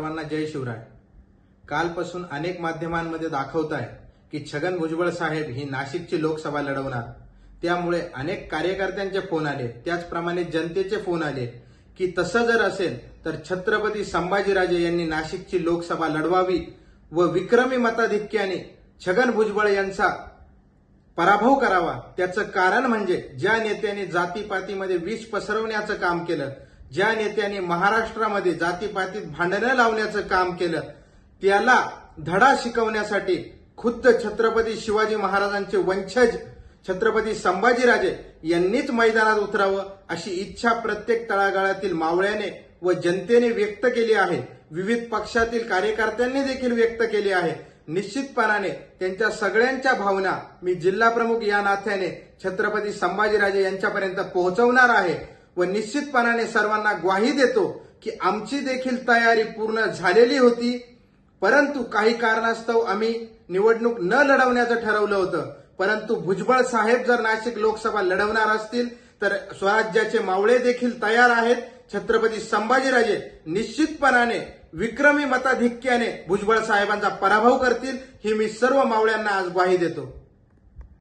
सर्वांना जय शिवराय. कालपासून अनेक माध्यमांमध्ये दाखवत आहे की छगन भुजबळ साहेब ही नाशिकची लोकसभा लढवणार. त्यामुळे अनेक कार्यकर्त्यांचे फोन आले. त्याचप्रमाणे जनतेचे फोन आले की तसं जर असेल तर छत्रपती संभाजीराजे यांनी नाशिकची लोकसभा लढवावी व विक्रमी मताधिक्याने छगन भुजबळ यांचा पराभव करावा. त्याचं कारण म्हणजे ज्या नेत्याने जातीपातीमध्ये विष पसरवण्याचं काम केलं ज्या नेत्याने महाराष्ट्रामध्ये जातीपातीत भांडणं लावण्याचं काम केलं त्याला धडा शिकवण्यासाठी खुद्द छत्रपती शिवाजी महाराजांचे वंशज छत्रपती संभाजीराजे यांनीच मैदानात उतरावं अशी इच्छा प्रत्येक तळागाळातील मावळ्याने व जनतेने व्यक्त केली आहे. विविध पक्षातील कार्यकर्त्यांनी देखील व्यक्त केली आहे. निश्चितपणाने त्यांच्या सगळ्यांच्या भावना मी जिल्हा प्रमुख या नात्याने छत्रपती संभाजीराजे यांच्यापर्यंत पोहोचवणार आहे. व निश्चितपणाने सर्वांना ग्वाही देतो की आमची देखील तयारी पूर्ण झालेली होती परंतु काही कारणास्तव आम्ही निवडणूक न लढवण्याचं ठरवलं होतं. परंतु भुजबळ साहेब जर नाशिक लोकसभा लढवणार असतील तर स्वराज्याचे मावळे देखील तयार आहेत. छत्रपती संभाजीराजे निश्चितपणाने विक्रमी मताधिक्याने भुजबळ साहेबांचा पराभव करतील ही मी सर्व मावळ्यांना आज ग्वाही देतो.